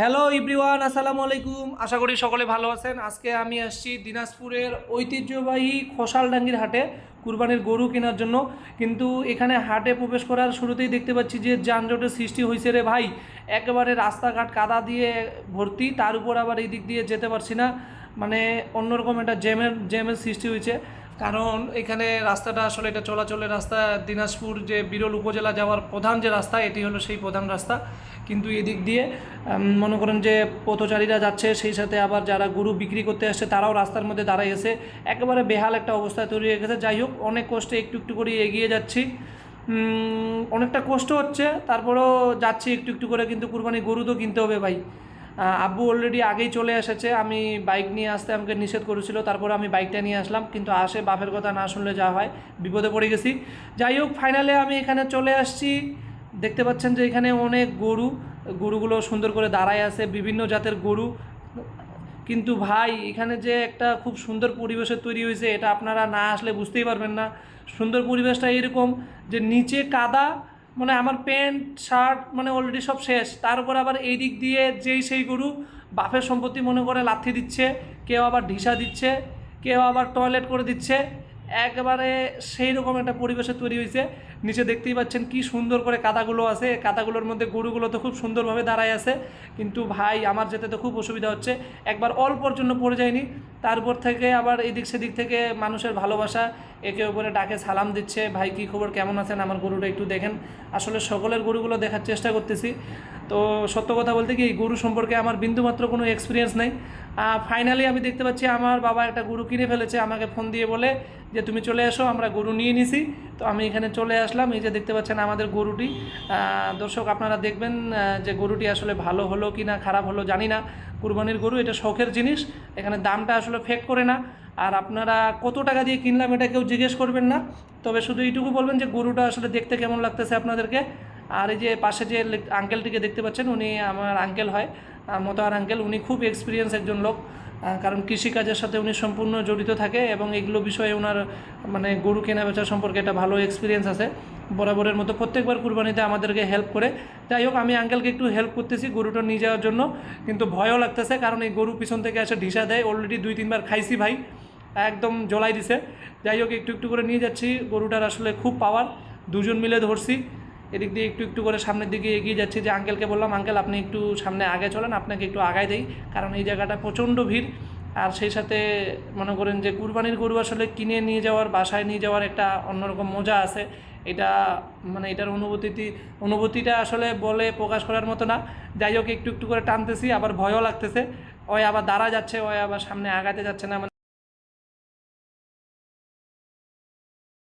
Hello everyone আসসালামু আলাইকুম। আশা করি সকলে ভালো আছেন। আজকে আমি আসছি দিনাজপুরের ঐতিহ্যবাহী খোসালডাঙ্গির হাটে কুরবানির গরু কেনার জন্য। কিন্তু এখানে হাটে প্রবেশ করার শুরুতেই দেখতে পাচ্ছি যে যানজটের সৃষ্টি হয়েছে রে ভাই। একেবারে রাস্তাঘাট কাদা দিয়ে ভর্তি, তার উপর আবার এই দিক দিয়ে যেতে পারছি না। মানে অন্যরকম একটা জ্যামের জ্যামের সৃষ্টি হয়েছে কারণ এখানে রাস্তাটা আসলে এটা চলাচলের রাস্তা। দিনাজপুর যে বিরল উপজেলা যাওয়ার প্রধান যে রাস্তা, এটি হলো সেই প্রধান রাস্তা। কিন্তু এদিক দিয়ে মনে করেন যে পথচারীরা যাচ্ছে, সেই সাথে আবার যারা গরু বিক্রি করতে আসছে, তারাও রাস্তার মধ্যে দাঁড়াই গেছে একেবারে বেহাল একটা অবস্থা তৈরি হয়ে গেছে। যাই হোক, অনেক কষ্টে একটু একটু করে এগিয়ে যাচ্ছি। অনেকটা কষ্ট হচ্ছে, তারপরেও যাচ্ছি একটু একটু করে, কিন্তু কুরবানি গরু তো কিনতে হবে ভাই। আব্বু অলরেডি আগেই চলে এসেছে, আমি বাইক নিয়ে আসতে আমাকে নিষেধ করেছিল, তারপরে আমি বাইকটা নিয়ে আসলাম, কিন্তু আসে, বাপের কথা না শুনলে যা হয়, বিপদে পড়ে গেছি। যাই হোক ফাইনালে আমি এখানে চলে আসছি। দেখতে পাচ্ছেন যে এখানে অনেক গরু, গরুগুলো সুন্দর করে দাঁড়ায় আছে, বিভিন্ন জাতের গরু। কিন্তু ভাই, এখানে যে একটা খুব সুন্দর পরিবেশের তৈরি হয়েছে, এটা আপনারা না আসলে বুঝতেই পারবেন না। সুন্দর পরিবেশটা এরকম যে নিচে কাদা মানে আমার প্যান্ট, শার্ট মানে অলরেডি সব শেষ। তার উপর আবার এই দিক দিয়ে যেই সেই গরু, বাপের সম্পত্তি মনে করে লাথি দিচ্ছে, কেউ আবার ঢিসা দিচ্ছে, কেউ আবার টয়লেট করে দিচ্ছে। একেবারে সেই রকম একটা পরিবেশে তৈরি হয়েছে। নিচে দেখতেই পাচ্ছেন কি সুন্দর করে কাদাগুলো আছে। কাদাগুলোর মধ্যে গরুগুলো তো খুব সুন্দরভাবে দাঁড়ায় আছে। কিন্তু ভাই, আমার যেতে তো খুব অসুবিধা হচ্ছে। একবার অল্পর জন্য পড়ে যায়নি। তারপর থেকে আবার এদিক সেদিক থেকে মানুষের ভালোবাসা, একে ওপরে ডাকে সালাম দিচ্ছে। ভাই, কী খবর? কেমন আছেন? আমার গরুটা একটু দেখেন। আসলে সকলের গরুগুলো দেখার চেষ্টা করতেছি। তো সত্য কথা বলতে কি এই গরু সম্পর্কে আমার বিন্দুমাত্র কোনো এক্সপিরিয়েন্স নেই। ফাইনালি আমি দেখতে পাচ্ছি আমার বাবা একটা গরু কিনে ফেলেছে, আমাকে ফোন দিয়ে বলে যে, তুমি চলে এসো, আমরা গরু নিয়ে নিছি। তো আমি এখানে চলে আসলাম, এই যে দেখতে পাচ্ছেন আমাদের গরুটি। দর্শক, আপনারা দেখবেন যে গরুটি আসলে ভালো হলো কি না খারাপ হলো জানি না। কুরবানির গরু এটা শখের জিনিস, এখানে দামটা আসলে ফেক করে না। আর আপনারা কত টাকা দিয়ে কিনলাম এটা কেউ জিজ্ঞেস করবেন না। তবে শুধু এইটুকু বলবেন যে, গরুটা আসলে দেখতে কেমন লাগতেছে আপনাদেরকে। আর এই যে পাশে যে আঙ্কেলটিকে দেখতে পাচ্ছেন উনি আমার আঙ্কেল হয়। আহ, মতোয়ার আঙ্কেল উনি খুব এক্সপিরিয়েন্স একজন লোক। কারণ কৃষিকাজের সাথে উনি সম্পূর্ণ জড়িত থাকে এবং এগুলো বিষয়ে ওনার মানে গরু কেনা বেচা সম্পর্কে একটা ভালো এক্সপিরিয়েন্স আছে। বরাবরের মতো প্রত্যেকবার কুরবানিতে আমাদেরকে হেল্প করে। যাই হোক আমি আঙ্কেলকে একটু হেল্প করতেছি গরুটা নিয়ে যাওয়ার জন্য কিন্তু ভয়ও লাগতেছে কারণ এই গরু পিছন থেকে এসে ঢিসা দেয়। অলরেডি দুই তিনবার খাইছি ভাই। একদম জ্বলাই দিছে। যাই হোক একটু একটু করে নিয়ে যাচ্ছি। গরুটার আসলে খুব পাওয়ার দুজন মিলে ধরছি। এদিক দিয়ে একটু একটু করে সামনের দিকে এগিয়ে যাচ্ছি যে আঙ্কেলকে বললাম আঙ্কেল আপনি একটু সামনে আগে চলেন, আপনাকে একটু আগায় দেই। কারণ এই জায়গাটা প্রচণ্ড ভিড়। আর সেই সাথে মনে করেন যে কুরবানির গরু আসলে কিনে নিয়ে যাওয়ার, বাসায় নিয়ে যাওয়ার একটা অন্যরকম মজা আছে। এটা মানে এটার অনুভূতিটি, অনুভূতিটা আসলে বলে প্রকাশ করার মতো না। যাই হোক, একটু একটু করে টানতেছি, আবার ভয়ও লাগতেছে। ওই আবার দাঁড়া যাচ্ছে, ওই আবার সামনে আগাতে যাচ্ছে না।